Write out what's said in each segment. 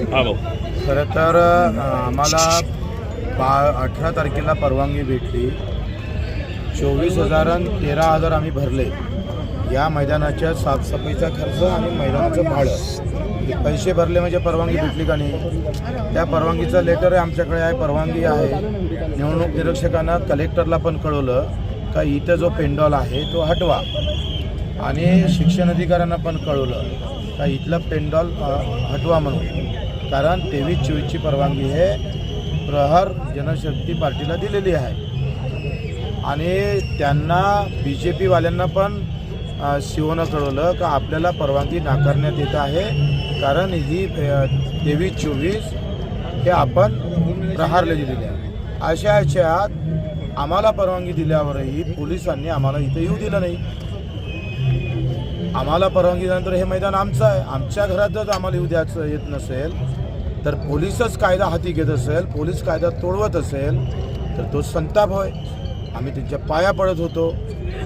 हा भाऊ. खरं तर अ, आम्हाला बा अठरा तारखेला परवानगी भेटली. चोवीस हजार आणि तेरा हजार आम्ही भरले. या मैदानाच्या साफसफाईचा खर्च आणि मैदानाचं भाडं. हे पैसे भरले म्हणजे परवानगी भेटली का नाही? त्या परवानगीचं लेटर आमच्याकडे आहे परवानगी आहे. निवडणूक निरीक्षकांना कलेक्टरला पण कळवलं का इथं जो पेंडॉल आहे तो हटवा. आणि शिक्षण अधिकाऱ्यांना पण कळवलं का इथलं पेंडॉल अ, हटवा म्हणून. कारण तेवीस चोवीसची परवानगी हे प्रहार जनशक्ती पार्टीला दिलेली आहे. आणि त्यांना बी जे पीवाल्यांना पण शिवनं कळवलं का आपल्याला परवानगी नाकारण्यात येत आहे. कारण ही तेवीस चोवीस हे आपण प्रहारले दिलेली आहे. अशा ह्याच्यात आम्हाला परवानगी दिल्यावरही पोलिसांनी आम्हाला इथं येऊ दिलं नाही. आम्हाला परवानगी दिल्यानंतर हे मैदान आमचं आहे. आमच्या घरातच आम्हाला येऊ द्यायचं येत नसेल तर पोलीसच कायदा हाती घेत असेल पोलीस कायदा तोडवत असेल तर तो संताप होय. आम्ही त्यांच्या पाया पडत होतो.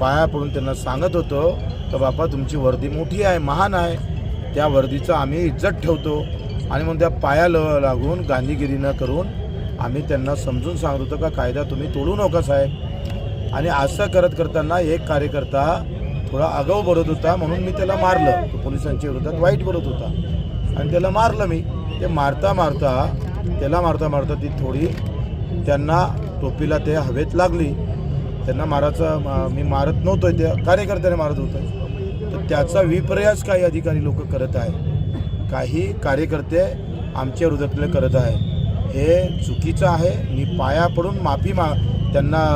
पाया पडून त्यांना सांगत होतो तर बापा तुमची वर्दी मोठी आहे महान आहे. त्या वर्दीचं आम्ही इज्जत ठेवतो. आणि मग त्या पाया ल लागून गांधीगिरीनं करून आम्ही त्यांना समजून सांगत होतो का कायदा तुम्ही तोडू नका साहेब. आणि असं करत करताना एक कार्यकर्ता थोडा आगाऊ बोलत होता म्हणून मी त्याला मारलं. तो पोलिसांच्या विरोधात वाईट बोलत होता. आणि त्याला मारलं मी. ते मारता मारता त्याला मारता मारता ती थोडी त्यांना टोपीला ते हवेत लागली. त्यांना मारायचं मा मी मारत नव्हतो त्या कार्यकर्त्याने मारत होतं. तर त्याचा विप्रयास काही अधिकारी लोक करत आहे काही कार्यकर्ते आमच्या विरोधातले करत आहे हे चुकीचं आहे. मी पाया पडून माफी मा त्यांना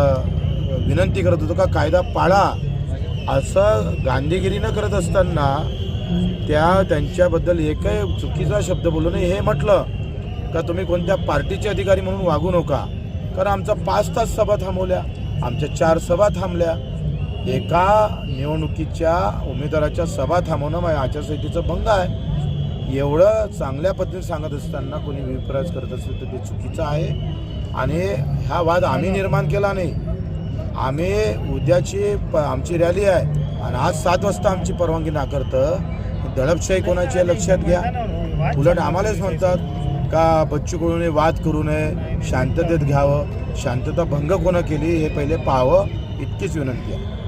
विनंती करत होतो का कायदा पाळा. असं गांधीगिरी न करत असताना त्या त्यांच्याबद्दल एकही चुकीचा शब्द बोलू नये हे म्हटलं का तुम्ही कोणत्या पार्टीचे अधिकारी म्हणून वागू नका? कारण आमचा पाच तास सभा थांबवल्या आमच्या चार सभा थांबल्या. एका निवडणुकीच्या उमेदवाराच्या सभा थांबवणं माझ्या आचारसंहितेचं भंग आहे. एवढं चांगल्या पद्धतीने सांगत असताना कोणी विपराज करत असेल तर ते चुकीचं आहे. आणि हा वाद आम्ही निर्माण केला नाही. आम्ही उद्याची प आमची रॅली आहे. आणि आज सात वाजता आमची परवानगी नाकारतं. दडपशाही कोणाची आहे लक्षात घ्या. उलट आम्हालाच म्हणतात का बच्चू कोणी वाद करू नये शांततेत घ्यावं. शांतता भंग कोणा केली हे पहिले पाहावं. इतकीच विनंती आहे.